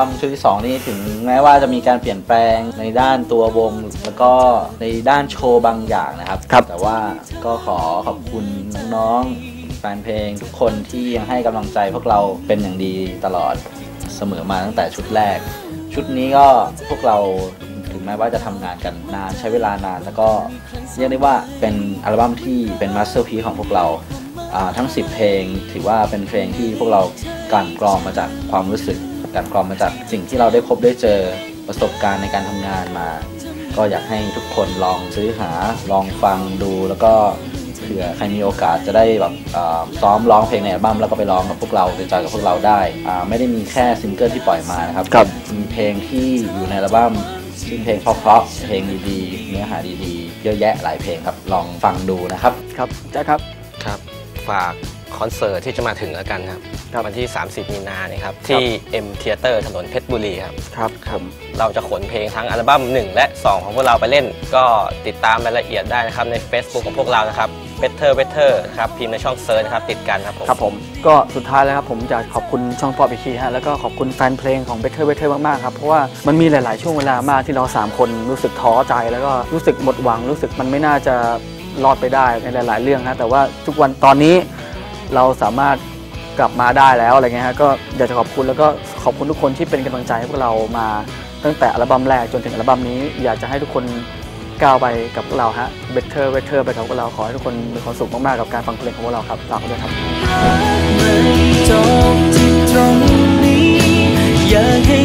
อัลบั้มชุดที่ 2 นี้ถึงแม้ว่าจะมีการเปลี่ยนแปลงในด้านตัววง แล้วก็ในด้านโชว์บางอย่างนะครับครับ แต่ว่าก็ขอขอบคุณน้องๆแฟนเพลงทุกคนที่ยังให้กำลังใจพวกเราเป็นอย่างดีตลอดเสมอมาตั้งแต่ชุดแรก ชุดนี้ก็พวกเราถึงแม้ว่าจะทำงานกันนานใช้เวลานานแล้วก็เรียกได้ว่าเป็นอัลบั้มที่เป็นมาสเตอร์พีของพวกเราอ่าทั้ง 10 เพลง ถือว่าเป็นเพลงที่พวกเรากลั่นกรองมาจากความรู้สึก กลั่นกรองมาจากสิ่งที่เราได้พบได้เจอประสบการณ์ในการทำงานมา ก็อยากให้ทุกคนลองซื้อหาลองฟังดูแล้วก็เผื่อใครมีโอกาสจะได้แบบอ่าซ้อมร้องเพลงในอัลบั้มแล้วก็ไปร้องกับพวกเราไปจอยกับพวกเราได้อ่าไม่ได้มีแค่ซิงเกิลที่ปล่อยมานะครับครับมีเพลงที่อยู่ในอัลบั้มซึ่งเพลงเพราะๆเพลงดีๆเนื้อหาดีๆ เยอะแยะหลายเพลงครับลองฟังดูนะครับครับแจ็คครับครับ ฝากคอนเสิร์ตที่จะมาถึงแล้วกันครับครับ วันที่ 30 มีนาเนี่ยครับ ที่ M Theater ถนนเพชรบุรีครับ ครับผมเราจะขนเพลงทั้งอัลบั้ม 1 และ 2 ของพวกเราไปเล่น ก็ติดตามรายละเอียดได้นะครับ ใน Facebook ของพวกเรานะครับ Better Better ครับ พิมพ์ในช่องเซิร์ชนะครับ ติดกันครับผม ครับผม ก็สุดท้ายแล้วครับ ผมจะขอบคุณช่องปอบอีกทีฮะ แล้วก็ขอบคุณแฟนเพลงของ Better Better มาก ๆ ครับ เพราะว่ามันมีหลาย ๆ ช่วงเวลามากที่เรา 3 คนรู้สึกท้อใจ แล้วก็รู้สึกหมดหวัง รู้สึกมันไม่น่าจะรอดไปได้ในหลาย ๆ เรื่องฮะแต่ว่าทุกวันตอนนี้เราสามารถ กลับมาได้แล้วอะไรเงี้ยฮะก็อยากจะขอบคุณแล้วก็ขอบคุณทุกคนที่เป็นกำลังใจให้พวกเรามาตั้งแต่อัลบั้มแรกจนถึงอัลบั้มนี้ อยากจะให้ทุกคนก้าวไปกับพวกเราฮะ better better ไปกับพวกเราขอให้ทุกคนมีความสุขมากๆกับการฟังเพลงของเราครับฝากด้วยครับอยากให้